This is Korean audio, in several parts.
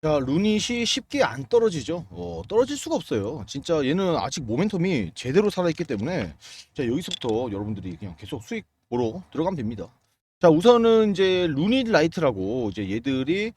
자, 루닛이 쉽게 안 떨어지죠. 어, 떨어질 수가 없어요. 진짜 얘는 아직 모멘텀이 제대로 살아있기 때문에 자, 여기서부터 여러분들이 그냥 계속 수익 보러 들어가면 됩니다. 자, 우선은 이제 루닛 라이트라고 이제 얘들이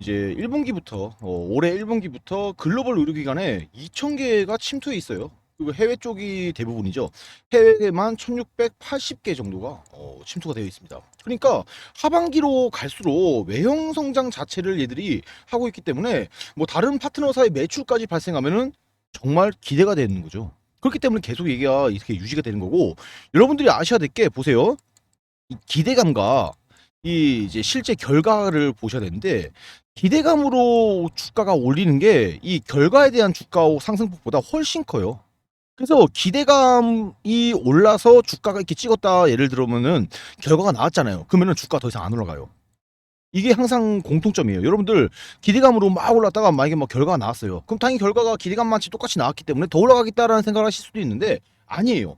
이제 1분기부터 어, 올해 1분기부터 글로벌 의료기관에 2,000개가 침투해 있어요. 그리고 해외 쪽이 대부분이죠. 해외에만 1,680개 정도가 어, 침투가 되어 있습니다. 그러니까 하반기로 갈수록 외형 성장 자체를 얘들이 하고 있기 때문에 뭐 다른 파트너사의 매출까지 발생하면은 정말 기대가 되는 거죠. 그렇기 때문에 계속 얘기가 이렇게 유지가 되는 거고 여러분들이 아셔야 될 게 보세요. 이 기대감과 이 이제 실제 결과를 보셔야 되는데 기대감으로 주가가 올리는 게 이 결과에 대한 주가 상승폭보다 훨씬 커요. 그래서 기대감이 올라서 주가가 이렇게 찍었다 예를 들어보면은 결과가 나왔잖아요. 그러면은 주가 더 이상 안 올라가요. 이게 항상 공통점이에요. 여러분들 기대감으로 막 올랐다가 만약에 뭐 결과가 나왔어요. 그럼 당연히 결과가 기대감만치 똑같이 나왔기 때문에 더 올라가겠다라는 생각을 하실 수도 있는데 아니에요.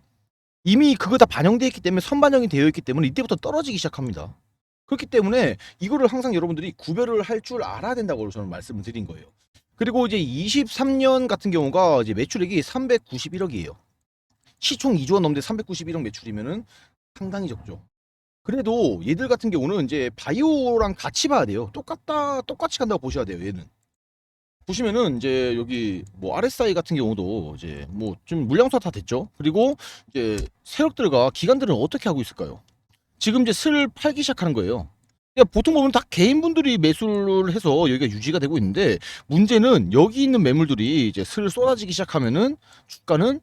이미 그거 다 반영되어 있기 때문에 선반영이 되어 있기 때문에 이때부터 떨어지기 시작합니다. 그렇기 때문에 이거를 항상 여러분들이 구별을 할 줄 알아야 된다고 저는 말씀을 드린 거예요. 그리고 이제 23년 같은 경우가 이제 매출액이 391억이에요. 시총 2조 원 넘는데 391억 매출이면은 상당히 적죠. 그래도 얘들 같은 경우는 이제 바이오랑 같이 봐야 돼요. 똑같다, 똑같이 간다고 보셔야 돼요. 얘는. 보시면은 이제 여기 뭐 RSI 같은 경우도 이제 뭐 좀 물량수가 다 됐죠. 그리고 이제 세력들과 기관들은 어떻게 하고 있을까요? 지금 이제 슬 팔기 시작하는 거예요. 그러니까 보통 보면 다 개인분들이 매수를 해서 여기가 유지가 되고 있는데 문제는 여기 있는 매물들이 이제 슬 쏟아지기 시작하면은 주가는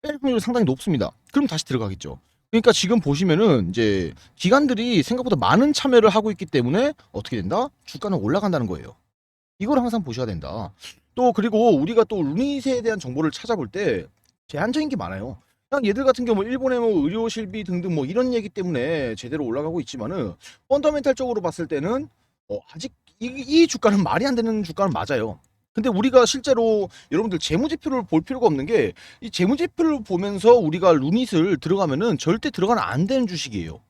뺄 확률이 상당히 높습니다. 그럼 다시 들어가겠죠. 그러니까 지금 보시면은 이제 기관들이 생각보다 많은 참여를 하고 있기 때문에 어떻게 된다? 주가는 올라간다는 거예요. 이걸 항상 보셔야 된다. 또 그리고 우리가 또 루닛에 대한 정보를 찾아볼 때 제한적인 게 많아요. 얘들 같은 경우 뭐 일본의 뭐 의료 실비 등등 뭐 이런 얘기 때문에 제대로 올라가고 있지만은 펀더멘탈적으로 봤을 때는 어, 아직 이, 이 주가는 말이 안 되는 주가는 맞아요. 근데 우리가 실제로 여러분들 재무제표를 볼 필요가 없는 게 이 재무제표를 보면서 우리가 루닛을 들어가면은 절대 들어가면 안 되는 주식이에요.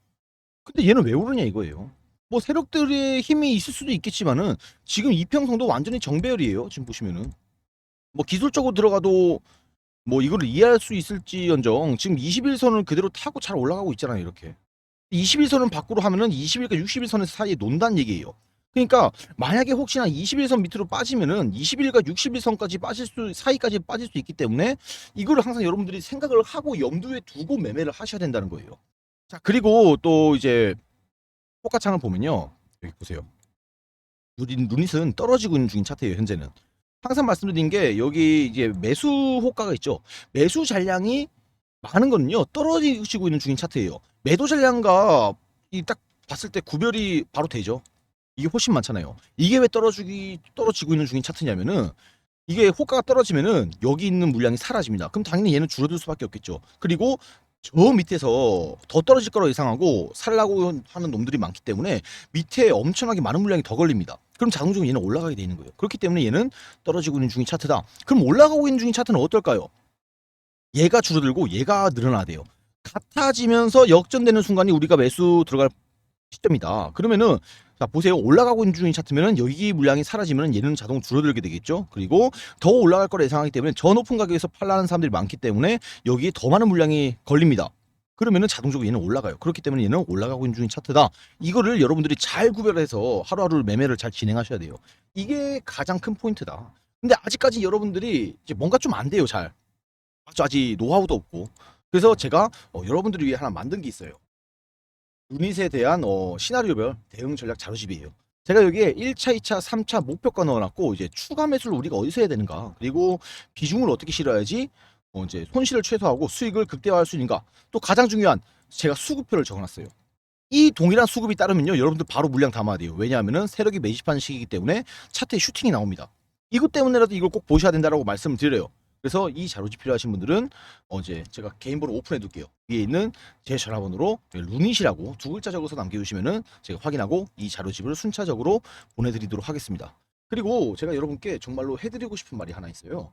근데 얘는 왜 오르냐 이거예요. 뭐 세력들의 힘이 있을 수도 있겠지만은 지금 이평성도 완전히 정배열이에요. 지금 보시면은 뭐 기술적으로 들어가도 뭐 이거를 이해할 수 있을지언정 지금 21선을 그대로 타고 잘 올라가고 있잖아요. 이렇게 21선을 밖으로 하면은 21과 61선 사이에 논다는 얘기예요. 그러니까 만약에 혹시나 21선 밑으로 빠지면은 21과 61선까지 빠질 수 사이까지 빠질 수 있기 때문에 이거를 항상 여러분들이 생각을 하고 염두에 두고 매매를 하셔야 된다는 거예요. 자 그리고 또 이제 호가창을 보면요. 여기 보세요. 누린 루닛은 떨어지고 있는 중인 차트예요, 현재는. 항상 말씀드린 게 여기 이제 매수 호가가 있죠. 매수 잔량이 많은 거는요. 떨어지고 있는 중인 차트예요. 매도 잔량과 이 딱 봤을 때 구별이 바로 되죠. 이게 훨씬 많잖아요. 이게 왜 떨어지기 떨어지고 있는 중인 차트냐면은 이게 호가가 떨어지면은 여기 있는 물량이 사라집니다. 그럼 당연히 얘는 줄어들 수밖에 없겠죠. 그리고 저 밑에서 더 떨어질 거라고 예상하고 살라고 하는 놈들이 많기 때문에 밑에 엄청나게 많은 물량이 더 걸립니다. 그럼 자동적으로 얘는 올라가게 되는 거예요. 그렇기 때문에 얘는 떨어지고 있는 중인 차트다. 그럼 올라가고 있는 중인 차트는 어떨까요? 얘가 줄어들고 얘가 늘어나야 돼요. 같아지면서 역전되는 순간이 우리가 매수 들어갈 시점이다. 그러면은 자 보세요. 올라가고 있는 중인 차트면은 여기 물량이 사라지면 얘는 자동 줄어들게 되겠죠. 그리고 더 올라갈 거라 예상하기 때문에 저 높은 가격에서 팔라는 사람들이 많기 때문에 여기에 더 많은 물량이 걸립니다. 그러면은 자동적으로 얘는 올라가요. 그렇기 때문에 얘는 올라가고 있는 중인 차트다. 이거를 여러분들이 잘 구별해서 하루하루 매매를 잘 진행하셔야 돼요. 이게 가장 큰 포인트다. 근데 아직까지 여러분들이 이제 뭔가 좀 안 돼요, 잘. 아직 노하우도 없고. 그래서 제가 어, 여러분들을 위해 하나 만든 게 있어요. 유닛에 대한 어, 시나리오별 대응 전략 자료집이에요. 제가 여기에 1차, 2차, 3차 목표가 넣어놨고 이제 추가 매수를 우리가 어디서 해야 되는가 그리고 비중을 어떻게 실어야지 어, 이제 손실을 최소화하고 수익을 극대화할 수 있는가 또 가장 중요한 제가 수급표를 적어놨어요. 이 동일한 수급이 따르면요 여러분들 바로 물량 담아야 돼요. 왜냐하면은 세력이 매집하는 시기이기 때문에 차트에 슈팅이 나옵니다. 이것 때문에라도 이걸 꼭 보셔야 된다라고 말씀을 드려요. 그래서 이 자료집 필요하신 분들은 어제 제가 개인 번호 오픈해 둘게요. 위에 있는 제 전화번호로 루닛이라고 두 글자 적어서 남겨주시면은 제가 확인하고 이 자료집을 순차적으로 보내드리도록 하겠습니다. 그리고 제가 여러분께 정말로 해드리고 싶은 말이 하나 있어요.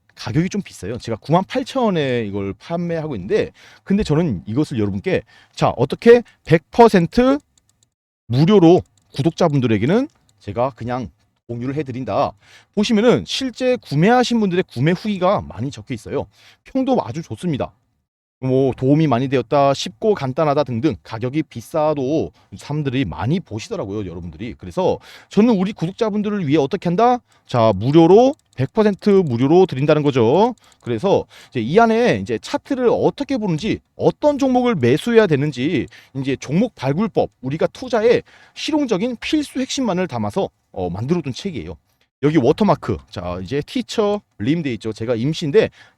가격이 좀 비싸요. 제가 98,000원에 이걸 판매하고 있는데 근데 저는 이것을 여러분께 자, 어떻게 100% 무료로 구독자분들에게는 제가 그냥 공유를 해드린다. 보시면은 실제 구매하신 분들의 구매 후기가 많이 적혀 있어요. 평도 아주 좋습니다. 뭐 도움이 많이 되었다, 쉽고 간단하다 등등 가격이 비싸도 사람들이 많이 보시더라고요, 여러분들이. 그래서 저는 우리 구독자분들을 위해 어떻게 한다? 자, 무료로 100% 무료로 드린다는 거죠. 그래서 이제 이 안에 이제 차트를 어떻게 보는지, 어떤 종목을 매수해야 되는지, 이제 종목 발굴법, 우리가 투자에 실용적인 필수 핵심만을 담아서 어, 만들어둔 책이에요. 여기 워터마크. 자, 이제 티처 림돼 있죠. 제가 임시인데